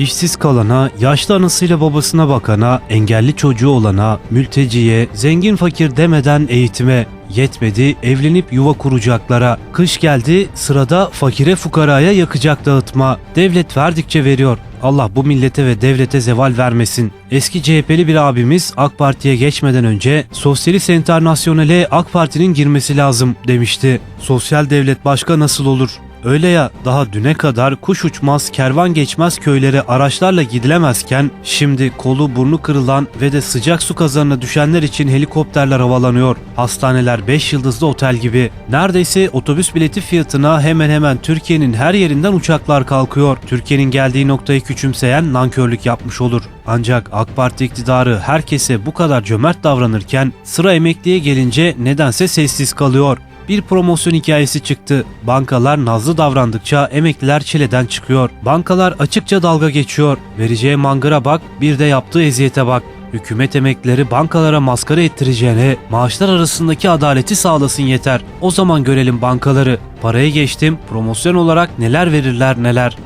işsiz kalana, yaşlı anasıyla babasına bakana, engelli çocuğu olana, mülteciye, zengin fakir demeden eğitime, yetmedi evlenip yuva kuracaklara. Kış geldi sırada fakire fukaraya yakacak dağıtma. Devlet verdikçe veriyor. Allah bu millete ve devlete zeval vermesin. Eski CHP'li bir abimiz AK Parti'ye geçmeden önce Sosyalist Enternasyonel'e AK Parti'nin girmesi lazım demişti. Sosyal devlet başka nasıl olur? Öyle ya daha düne kadar kuş uçmaz, kervan geçmez köylere araçlarla gidilemezken şimdi kolu burnu kırılan ve de sıcak su kazanına düşenler için helikopterler havalanıyor. Hastaneler 5 yıldızlı otel gibi. Neredeyse otobüs bileti fiyatına hemen hemen Türkiye'nin her yerinden uçaklar kalkıyor. Türkiye'nin geldiği noktayı küçümseyen nankörlük yapmış olur. Ancak AK Parti iktidarı herkese bu kadar cömert davranırken sıra emekliye gelince nedense sessiz kalıyor bir promosyon hikayesi çıktı. Bankalar nazlı davrandıkça emekliler çileden çıkıyor. Bankalar açıkça dalga geçiyor. Vereceği mangıra bak, bir de yaptığı eziyete bak. Hükümet emeklileri bankalara maskara ettireceğine maaşlar arasındaki adaleti sağlasın yeter. O zaman görelim bankaları. Paraya geçtim, promosyon olarak neler verirler neler.